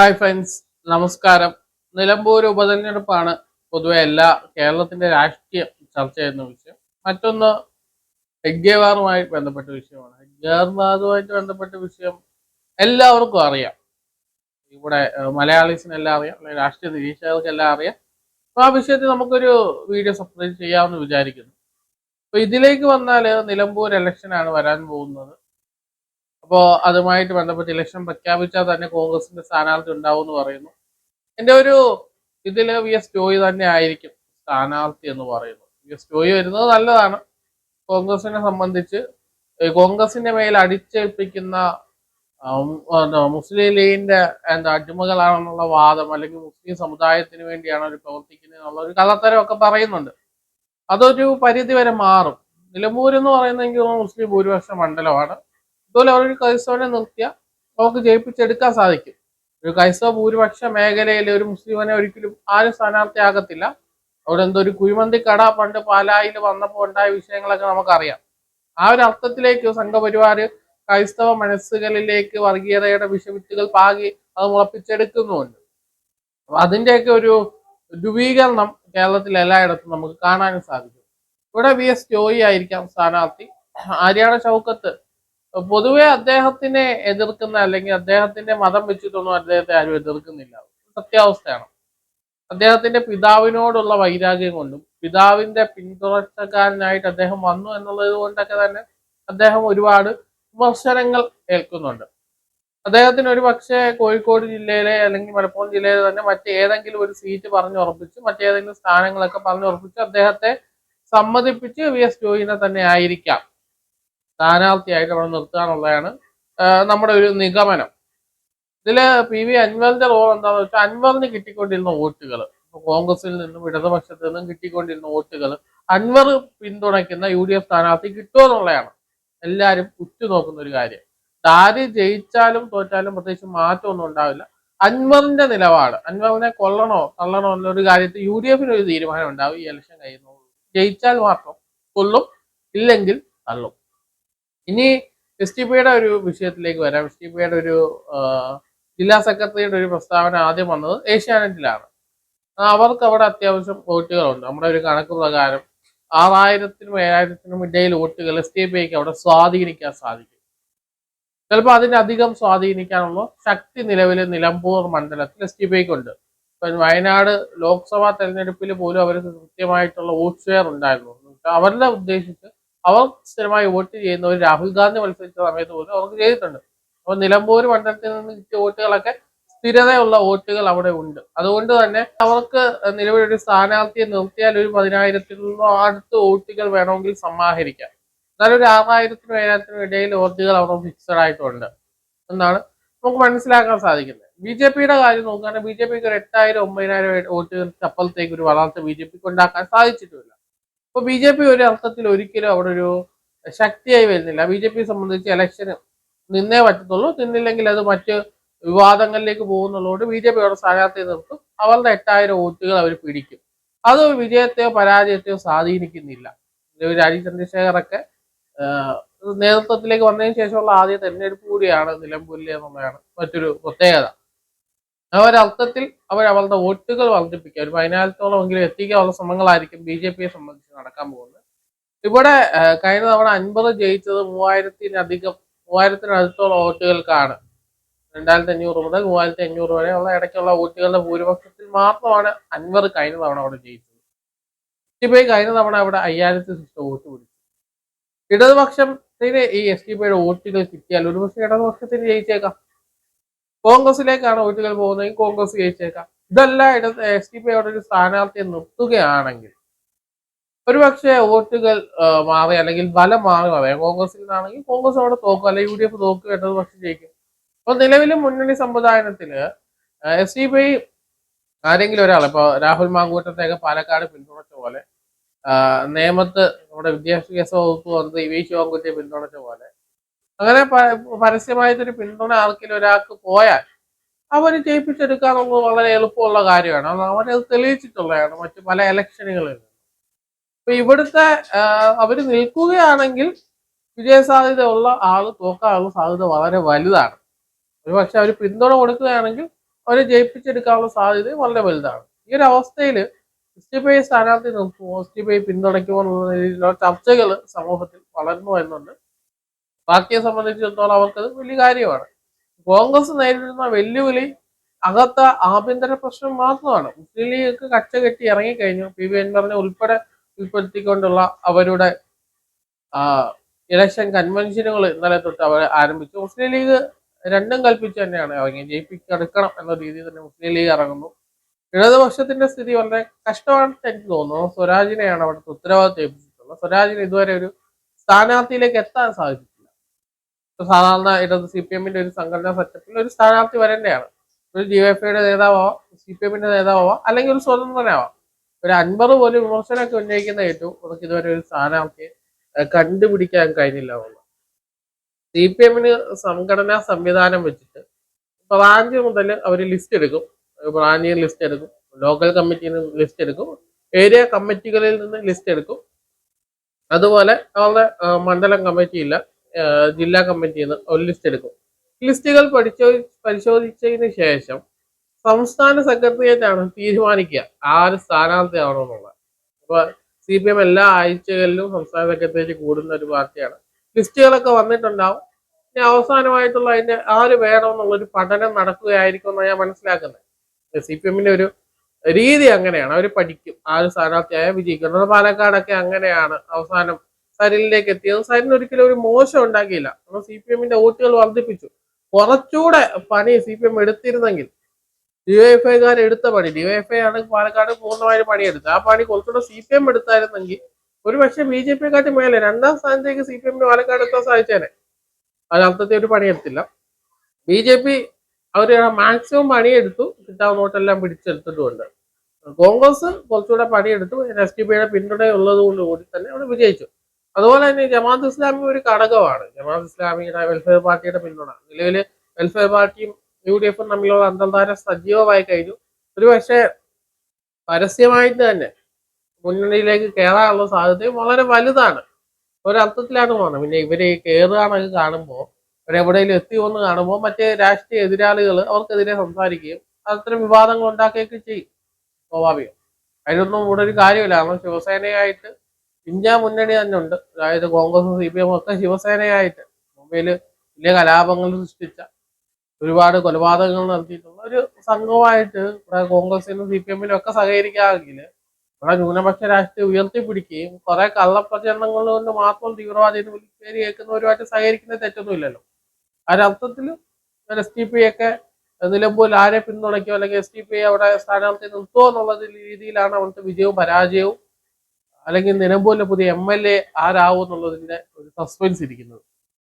Hi friends നമസ്കാരം. നിലമ്പൂർ ഉപതെരഞ്ഞെടുപ്പാണ് പൊതുവെ എല്ലാ കേരളത്തിന്റെ രാഷ്ട്രീയം ചർച്ച ചെയ്യുന്ന വിഷയം. മറ്റൊന്ന് ഹെഗ്ഗേവാറുമായി ബന്ധപ്പെട്ട വിഷയമാണ്. ഹെഗ്ഗേവാറുമായിട്ട് ബന്ധപ്പെട്ട വിഷയം എല്ലാവർക്കും അറിയാം. ഇവിടെ മലയാളീസിനെല്ലാം അറിയാം അല്ലെങ്കിൽ രാഷ്ട്രീയ നിരീക്ഷകർക്കെല്ലാം അറിയാം. അപ്പൊ ആ വിഷയത്തിൽ നമുക്കൊരു വീഡിയോ സബ്സ്ക്രൈബ് ചെയ്യാമെന്ന് വിചാരിക്കുന്നു. അപ്പൊ ഇതിലേക്ക് വന്നാൽ നിലമ്പൂർ ഇലക്ഷൻ ആണ് വരാൻ പോകുന്നത്. അപ്പോൾ അതുമായിട്ട് ബന്ധപ്പെട്ട് ഇലക്ഷൻ പ്രഖ്യാപിച്ചാൽ തന്നെ കോൺഗ്രസിന്റെ സ്ഥാനാർത്ഥി ഉണ്ടാവും എന്ന് പറയുന്നു. എന്റെ ഒരു ഇതിൽ വി എസ് ജോയി തന്നെ ആയിരിക്കും സ്ഥാനാർത്ഥി എന്ന് പറയുന്നു. വി എസ് ജോയി വരുന്നത് നല്ലതാണ്. കോൺഗ്രസിനെ സംബന്ധിച്ച് കോൺഗ്രസിന്റെ മേൽ അടിച്ചേൽപ്പിക്കുന്ന മുസ്ലിം ലീഗിന്റെ എന്താ അടിമകളാണെന്നുള്ള വാദം അല്ലെങ്കിൽ മുസ്ലിം സമുദായത്തിന് വേണ്ടിയാണ് അവർ പ്രവർത്തിക്കുന്നത് എന്നുള്ള ഒരു കള്ളത്തരം ഒക്കെ പറയുന്നുണ്ട്. അതൊരു പരിധി വരെ മാറും. നിലമ്പൂർ എന്ന് പറയുന്നത് മുസ്ലിം ഭൂരിപക്ഷ മണ്ഡലമാണ്. അതുപോലെ അവരൊരു ക്രൈസ്തവനെ നിർത്തിയാൽ അവർക്ക് ജയിപ്പിച്ചെടുക്കാൻ സാധിക്കും. ഒരു ക്രൈസ്തവ ഭൂരിപക്ഷ മേഖലയിൽ ഒരു മുസ്ലിമിനെ ഒരിക്കലും ആരും സ്ഥാനാർത്ഥിയാകത്തില്ല. അവിടെ എന്തോ ഒരു കുഴിമന്തി കട പണ്ട് പാലായിൽ വന്നപ്പോൾ ഉണ്ടായ വിഷയങ്ങളൊക്കെ നമുക്കറിയാം. ആ ഒരു അർത്ഥത്തിലേക്ക് സംഘപരിവാർ ക്രൈസ്തവ മനസ്സുകളിലേക്ക് വർഗീയതയുടെ വിഷവിത്തുകൾ പാകി അത് മുളപ്പിച്ചെടുക്കുന്നുമുണ്ട് അപ്പൊ അതിന്റെയൊക്കെ ഒരു രൂപീകരണം കേരളത്തിൽ എല്ലായിടത്തും നമുക്ക് കാണാനും സാധിക്കും. ഇവിടെ വി എസ് ജോയി ആയിരിക്കാം സ്ഥാനാർത്ഥി. ആര്യാണ ചൗക്കത്ത് പൊതുവെ അദ്ദേഹത്തിനെ എതിർക്കുന്ന അല്ലെങ്കിൽ അദ്ദേഹത്തിന്റെ മതം വെച്ചിട്ടൊന്നും അദ്ദേഹത്തെ ആരും എതിർക്കുന്നില്ല. സത്യാവസ്ഥയാണ്. അദ്ദേഹത്തിന്റെ പിതാവിനോടുള്ള വൈരാഗ്യം കൊണ്ടും പിതാവിന്റെ പിന്തുടർച്ചക്കാരനായിട്ട് അദ്ദേഹം വന്നു എന്നുള്ളത് കൊണ്ടൊക്കെ തന്നെ അദ്ദേഹം ഒരുപാട് വിമർശനങ്ങൾ ഏൽക്കുന്നുണ്ട്. അദ്ദേഹത്തിന് ഒരു പക്ഷേ കോഴിക്കോട് ജില്ലയിലെ അല്ലെങ്കിൽ മലപ്പുറം ജില്ലയിലെ തന്നെ മറ്റേതെങ്കിലും ഒരു സീറ്റ് പറഞ്ഞുറപ്പിച്ച് മറ്റേതെങ്കിലും സ്ഥാനങ്ങളൊക്കെ പറഞ്ഞുറപ്പിച്ച് അദ്ദേഹത്തെ സമ്മതിപ്പിച്ച് വി എസ് ജോയിനെ തന്നെ ആയിരിക്കാം. സ്ഥാനാർത്ഥിയായിട്ട് അവിടെ നിർത്താനുള്ളതാണ് നമ്മുടെ ഒരു നിഗമനം. ഇതിൽ പി വി അൻവറിന്റെ റോൾ എന്താണെന്ന് വെച്ചാൽ അൻവറിന് കിട്ടിക്കൊണ്ടിരുന്ന വോട്ടുകൾ കോൺഗ്രസിൽ നിന്നും ഇടതുപക്ഷത്തു നിന്നും കിട്ടിക്കൊണ്ടിരുന്ന വോട്ടുകൾ അൻവർ പിന്തുണയ്ക്കുന്ന യു ഡി എഫ് സ്ഥാനാർത്ഥി കിട്ടുമെന്നുള്ളതാണ് എല്ലാവരും ഉറ്റുനോക്കുന്ന ഒരു കാര്യം. ആര് ജയിച്ചാലും തോറ്റാലും പ്രത്യേകിച്ച് മാറ്റമൊന്നും ഉണ്ടാവില്ല. അൻവറിന്റെ നിലപാട് അൻവറിനെ കൊല്ലണോ തള്ളണോ എന്നൊരു കാര്യത്തിൽ യു ഡി എഫിന് ഒരു തീരുമാനം ഉണ്ടാവും. ഈ ഇലക്ഷൻ കഴിയുന്നു ജയിച്ചാൽ മാത്രം കൊല്ലും ഇല്ലെങ്കിൽ തള്ളും. ഇനി എസ് ടി പിയുടെ ഒരു വിഷയത്തിലേക്ക് വരാം. എസ് ടി പിയുടെ ഒരു ജില്ലാ സെക്രട്ടറിയുടെ ഒരു പ്രസ്താവന ആദ്യം വന്നത് ഏഷ്യാനെറ്റിലാണ്. അവർക്ക് അവിടെ അത്യാവശ്യം വോട്ടുകളുണ്ട്. നമ്മുടെ ഒരു കണക്ക് പ്രകാരം ആറായിരത്തിനും ഏഴായിരത്തിനും ഇടയിൽ വോട്ടുകൾ എസ് ടി പിക്ക് അവിടെ സ്വാധീനിക്കാൻ സാധിക്കും. ചിലപ്പോൾ അതിനധികം സ്വാധീനിക്കാനുള്ള ശക്തി നിലവിൽ നിലമ്പൂർ മണ്ഡലത്തിൽ എസ് ടി പിക്ക് ഉണ്ട് ഇപ്പം വയനാട് ലോക്സഭാ തെരഞ്ഞെടുപ്പിൽ പോലും അവർക്ക് കൃത്യമായിട്ടുള്ള വോട്ട് ഷെയർ ഉണ്ടായിരുന്നു. അവരുടെ ഉദ്ദേശിച്ച് അവർ സ്ഥിരമായി വോട്ട് ചെയ്യുന്ന ഒരു രാഹുൽ ഗാന്ധി മത്സരിച്ച സമയത്ത് പോലും അവർക്ക് ചെയ്തിട്ടുണ്ട്. അപ്പൊ നിലമ്പൂർ മണ്ഡലത്തിൽ നിന്ന് കിട്ടിയ വോട്ടുകളൊക്കെ സ്ഥിരതയുള്ള വോട്ടുകൾ അവിടെ ഉണ്ട്. അതുകൊണ്ട് തന്നെ അവർക്ക് നിലവിൽ ഒരു സ്ഥാനാർത്ഥിയെ നിർത്തിയാൽ ഒരു പതിനായിരത്തിൽ നിന്നോ അടുത്ത് വോട്ടുകൾ വേണമെങ്കിൽ സമാഹരിക്കാം. എന്നാലും ഒരു ആറായിരത്തിനും ഏഴായിരത്തിനും ഇടയിൽ വോട്ടുകൾ അവിടെ ഫിക്സഡ് ആയിട്ടുണ്ട് എന്നാണ് നമുക്ക് മനസ്സിലാക്കാൻ സാധിക്കുന്നത്. ബി ജെ പിയുടെ കാര്യം നോക്കുകയാണെങ്കിൽ ബി ജെ പിക്ക് ഒരു എട്ടായിരം ഒമ്പതിനായിരം വോട്ടുകൾക്ക് അപ്പുറത്തേക്ക് ഒരു വളർച്ച ബി ജെ പിക്ക് ഉണ്ടാക്കാൻ സാധിച്ചിട്ടില്ല. അപ്പൊ ബി ജെ പി ഒരു അർത്ഥത്തിൽ ഒരിക്കലും അവിടെ ഒരു ശക്തിയായി വരുന്നില്ല. ബി ജെ പി സംബന്ധിച്ച് ഇലക്ഷന് നിന്നേ പറ്റത്തുള്ളൂ. നിന്നില്ലെങ്കിൽ അത് മറ്റ് വിവാദങ്ങളിലേക്ക് പോകുന്നുള്ളതുകൊണ്ട് ബി ജെ പി അവിടെ സ്ഥാനാർത്ഥി നിർത്തും. അവരുടെ എട്ടായിരം വോട്ടുകൾ അവർ പിടിക്കും. അത് വിജയത്തെയോ പരാജയത്തെയോ സ്വാധീനിക്കുന്നില്ല. രാജീവ് ചന്ദ്രശേഖറൊക്കെ നേതൃത്വത്തിലേക്ക് വന്നതിന് ശേഷമുള്ള ആദ്യ തെരഞ്ഞെടുപ്പ് കൂടിയാണ് നിലമ്പൂരിലെ എന്നുള്ളതാണ് മറ്റൊരു പ്രത്യേകത. ഒരർത്ഥത്തിൽ അവർ അവരുടെ വോട്ടുകൾ വർദ്ധിപ്പിക്കുക. ഒരു പതിനായിരത്തോളം എങ്കിലും എത്തിക്കാനുള്ള ശ്രമങ്ങളായിരിക്കും ബി ജെ പിയെ സംബന്ധിച്ച് നടക്കാൻ പോകുന്നത്. ഇവിടെ കഴിഞ്ഞ തവണ അൻപത് ജയിച്ചത് മൂവായിരത്തിനധികം മൂവായിരത്തിനടുത്തോളം വോട്ടുകൾക്കാണ്. രണ്ടായിരത്തി അഞ്ഞൂറ് മുതൽ മൂവായിരത്തി അഞ്ഞൂറ് വരെയുള്ള ഇടയ്ക്കുള്ള വോട്ടുകളുടെ ഭൂരിപക്ഷത്തിൽ മാത്രമാണ് അൻവർ കഴിഞ്ഞ തവണ അവിടെ ജയിച്ചത്. എസ് ടി കഴിഞ്ഞ തവണ അവിടെ അയ്യായിരത്തി സിസ്റ്റം വോട്ട് പിടിച്ചു. ഇടതുപക്ഷത്തിന് ഈ എസ് ടി പിയുടെ വോട്ടുകൾ കിട്ടിയാൽ ഒരുപക്ഷെ ഇടതുപക്ഷത്തിന് ജയിച്ചേക്കാം. കോൺഗ്രസിലേക്കാണ് വോട്ടുകൾ പോകുന്നതെങ്കിൽ കോൺഗ്രസ് ജയിച്ചേക്കാം. ഇതെല്ലാം ഇടത്ത് എസ് ഡി പി അവിടെ ഒരു സ്ഥാനാർത്ഥിയെ നിർത്തുകയാണെങ്കിൽ. ഒരുപക്ഷെ വോട്ടുകൾ മാറി അല്ലെങ്കിൽ ബലം മാറി പറയാം കോൺഗ്രസിൽ നിന്നാണെങ്കിൽ കോൺഗ്രസ് അവിടെ തോക്കും അല്ലെങ്കിൽ യു ഡി എഫ് തോക്കും ഇടതുപക്ഷം ജയിക്കും. അപ്പൊ നിലവിലെ മുന്നണി സമ്പ്രദായത്തിൽ എസ് ഡി പി ആരെങ്കിലും ഒരാൾ ഇപ്പൊ രാഹുൽ മാങ്കൂട്ടത്തെയൊക്കെ പാലക്കാട് പിന്തുണച്ച പോലെ നിയമത്ത് നമ്മുടെ വിദ്യാഭ്യാസ വകുപ്പ് വന്നത് ഇ വി ശിവൻകുട്ടിയെ പിന്തുണച്ച പോലെ അങ്ങനെ പരസ്യമായിട്ടൊരു പിന്തുണ ആർക്കെങ്കിലും ഒരാൾക്ക് പോയാൽ അവർ ജയിപ്പിച്ചെടുക്കാന്നുള്ളത് വളരെ എളുപ്പമുള്ള കാര്യമാണ്. അത് അവരത് തെളിയിച്ചിട്ടുള്ളതാണ് മറ്റു പല ഇലക്ഷനുകളിൽ ഇപ്പൊ ഇവിടുത്തെ അവർ നിൽക്കുകയാണെങ്കിൽ വിജയസാധ്യത ഉള്ള ആൾ തോക്കാനുള്ള സാധ്യത വളരെ വലുതാണ്. ഒരു പക്ഷെ അവർ പിന്തുണ കൊടുക്കുകയാണെങ്കിൽ അവരെ ജയിപ്പിച്ചെടുക്കാനുള്ള സാധ്യത വളരെ വലുതാണ്. ഈ ഒരു അവസ്ഥയിൽ എസ് ടി പി ഐ സ്ഥാനാർത്ഥി നിർത്തുമോ എസ് ടി പി ഐ പിന്തുണയ്ക്കുമോ എന്നുള്ള രീതിയിലുള്ള ചർച്ചകൾ സമൂഹത്തിൽ വളർന്നു വരുന്നുണ്ട്. പാർട്ടിയെ സംബന്ധിച്ചിടത്തോളം അവർക്കത് വലിയ കാര്യമാണ്. കോൺഗ്രസ് നേരിടുന്ന വെല്ലുവിളി അകത്ത ആഭ്യന്തര പ്രശ്നം മാത്രമാണ്. മുസ്ലിം ലീഗ് കച്ച കെട്ടി ഇറങ്ങിക്കഴിഞ്ഞു. പി വി അൻവറിനെ ഉൾപ്പെടെ ഉൾപ്പെടുത്തിക്കൊണ്ടുള്ള അവരുടെ ഇലക്ഷൻ കൺവെൻഷനുകൾ ഇന്നലെ തൊട്ട് അവർ ആരംഭിച്ചു. മുസ്ലിം ലീഗ് രണ്ടും കൽപ്പിച്ച് തന്നെയാണ് ഇറങ്ങി ജയിപ്പിച്ചെടുക്കണം എന്ന രീതിയിൽ തന്നെ മുസ്ലിം ലീഗ് ഇറങ്ങുന്നു. ഇടതുപക്ഷത്തിന്റെ സ്ഥിതി വളരെ കഷ്ടമാണെന്ന് എനിക്ക് തോന്നുന്നു. സ്വരാജിനെയാണ് അവിടുത്തെ ഉത്തരവാദിത്വം ഏൽപ്പിച്ചിട്ടുള്ളത്. സ്വരാജിന് ഇതുവരെ ഒരു സ്ഥാനാർത്ഥിയിലേക്ക് എത്താൻ ഇപ്പൊ സാധാരണ ഇടത് സി പി എമ്മിന്റെ ഒരു സംഘടനാ സെറ്റപ്പിൽ ഒരു സ്ഥാനാർത്ഥി വരേണ്ടതാണ് ഒരു ഡി എഫ് ഐയുടെ നേതാവോ സി പി എമ്മിന്റെ നേതാവോ അല്ലെങ്കിൽ ഒരു സ്വതന്ത്രനാവാം. ഒരു അൻപത് പോലും വിമർശനമൊക്കെ ഉന്നയിക്കുന്ന ഏറ്റവും നമുക്ക് ഇതുവരെ ഒരു സ്ഥാനാർത്ഥിയെ കണ്ടുപിടിക്കാൻ കഴിഞ്ഞില്ല എന്നുള്ളത്. സി പി എമ്മിന് സംഘടനാ സംവിധാനം വെച്ചിട്ട് ബ്രാഞ്ച് മുതൽ അവർ ലിസ്റ്റ് എടുക്കും. ബ്രാഞ്ചിൽ ലിസ്റ്റ് എടുക്കും. ലോക്കൽ കമ്മിറ്റിയിൽ നിന്ന് ലിസ്റ്റ് എടുക്കും. ഏരിയ കമ്മിറ്റികളിൽ നിന്ന് ലിസ്റ്റ് എടുക്കും. അതുപോലെ അവരുടെ മണ്ഡലം കമ്മിറ്റി ഇല്ല ആ, ജില്ലാ കമ്മിറ്റിയിൽ നിന്ന് ഒരു ലിസ്റ്റ് എടുക്കും. ലിസ്റ്റുകൾ പഠിച്ചോ പരിശോധിച്ചതിന് ശേഷം സംസ്ഥാന സെക്രട്ടേറിയറ്റാണ് തീരുമാനിക്കുക ആര് സ്ഥാനാർത്ഥി എന്നുള്ളത്. അപ്പോൾ സി പി എം എല്ലാ ആഴ്ചകളിലും സംസ്ഥാന സെക്രട്ടേറിയറ്റ് കൂടുന്ന ഒരു പാർട്ടിയാണ്. ലിസ്റ്റുകളൊക്കെ വന്നിട്ടുണ്ടാവും. ഇനി അവസാനമായിട്ടുള്ള അതിന്റെ ആര് വേണമെന്നുള്ളൊരു പഠനം നടക്കുകയായിരിക്കും എന്നാണ് ഞാൻ മനസ്സിലാക്കുന്നത്. സി പി എമ്മിന്റെ ഒരു രീതി അങ്ങനെയാണ്. അവർ പഠിക്കും ആര് സ്ഥാനാർത്ഥിയായ വിജയിക്കുന്നത് പാലക്കാടൊക്കെ അങ്ങനെയാണ് അവസാനം സരിലിലേക്ക് എത്തിയത് സരിന് ഒരിക്കലും ഒരു മോശം ഉണ്ടാക്കിയില്ല. നമ്മൾ സി പി എമ്മിന്റെ വോട്ടുകൾ വർദ്ധിപ്പിച്ചു. കുറച്ചുകൂടെ പണി സി പി എം എടുത്തിരുന്നെങ്കിൽ ഡിവൈഎഫ്ഐക്കാർ എടുത്ത പണി. ഡിവൈഎഫ്ഐ ആണ് പാലക്കാട് പൂർണമായും പണിയെടുത്തത്. ആ പണി കുറച്ചുകൂടെ സി പി എം എടുത്തായിരുന്നെങ്കിൽ ഒരു പക്ഷേ ബി ജെ പിയെക്കാട്ടി മേലെ രണ്ടാം സ്ഥാനത്തേക്ക് സി പി എമ്മിന് പാലക്കാട് എത്താൻ സാധിച്ചേനെ. അതിനർത്ഥത്തെ ഒരു പണിയെടുത്തില്ല. ബി ജെ പി അവർ മാക്സിമം പണിയെടുത്തു. കിട്ടാവുന്ന വോട്ടെല്ലാം പിടിച്ചെടുത്തിട്ടുമുണ്ട് കോൺഗ്രസ് കുറച്ചുകൂടെ പണിയെടുത്തു. എസ് ടി പിയുടെ പിന്തുണ ഉള്ളത് കൊണ്ട് കൂടി തന്നെ അവിടെ വിജയിച്ചു. അതുപോലെ തന്നെ ജമാഅത്ത് ഇസ്ലാമി ഒരു ഘടകമാണ്. ജമാഅത്ത് ഇസ്ലാമിയുടെ വെൽഫെയർ പാർട്ടിയുടെ പിന്തുണ. നിലവിൽ വെൽഫെയർ പാർട്ടിയും യു ഡി എഫും തമ്മിലുള്ള അന്തർധാര സജീവമായി കഴിഞ്ഞു. ഒരു പക്ഷേ പരസ്യമായിട്ട് തന്നെ മുന്നണിയിലേക്ക് കയറാനുള്ള സാധ്യതയും വളരെ വലുതാണ്. ഒരർത്ഥത്തിലാണ് പോകുന്നത് പിന്നെ ഇവർ കയറുകയാണെങ്കിൽ കാണുമ്പോൾ ഇവരെവിടെയെങ്കിലും എത്തിയോന്ന് കാണുമ്പോൾ മറ്റേ രാഷ്ട്രീയ എതിരാളികൾ അവർക്കെതിരെ സംസാരിക്കുകയും അത്തരം വിവാദങ്ങൾ ഉണ്ടാക്കുകയൊക്കെ ചെയ്യും. സ്വാഭാവികം. അതിനൊന്നും കൂടെ ഒരു കാര്യമില്ല. കാരണം ശിവസേനയായിട്ട് ഇന്ത്യ മുന്നണി തന്നെ ഉണ്ട്. അതായത് കോൺഗ്രസും സി പി എം ഒക്കെ ശിവസേനയായിട്ട് മുംബൈയിൽ വലിയ കലാപങ്ങൾ സൃഷ്ടിച്ച ഒരുപാട് കൊലപാതകങ്ങൾ നടത്തിയിട്ടുള്ള ഒരു സംഘമായിട്ട് ഇവിടെ കോൺഗ്രസിനും സി പി എമ്മിനും ഒക്കെ സഹകരിക്കാമെങ്കിൽ ഇവിടെ ന്യൂനപക്ഷ രാഷ്ട്രീയം ഉയർത്തിപ്പിടിക്കുകയും കുറെ കള്ളപ്രചരണങ്ങൾ കൊണ്ട് മാത്രം തീവ്രവാദി വിളിക്കേരി കേൾക്കുന്നവരുമായിട്ട് സഹകരിക്കുന്ന തെറ്റൊന്നുമില്ലല്ലോ. ഒരർത്ഥത്തിൽ എസ് ടി പി ഒക്കെ നിലമ്പൂരിൽ ആരെ പിന്തുണയ്ക്കോ അല്ലെങ്കിൽ എസ് ടി പി അവിടെ സ്ഥാനാർത്ഥി നിർത്തുമോ എന്നുള്ള രീതിയിലാണ് അവിടുത്തെ വിജയവും പരാജയവും അല്ലെങ്കിൽ നിലമ്പൂരിലെ പുതിയ എം എൽ എ ആരാവും എന്നുള്ളതിന്റെ ഒരു സസ്പെൻസ് ഇരിക്കുന്നത്.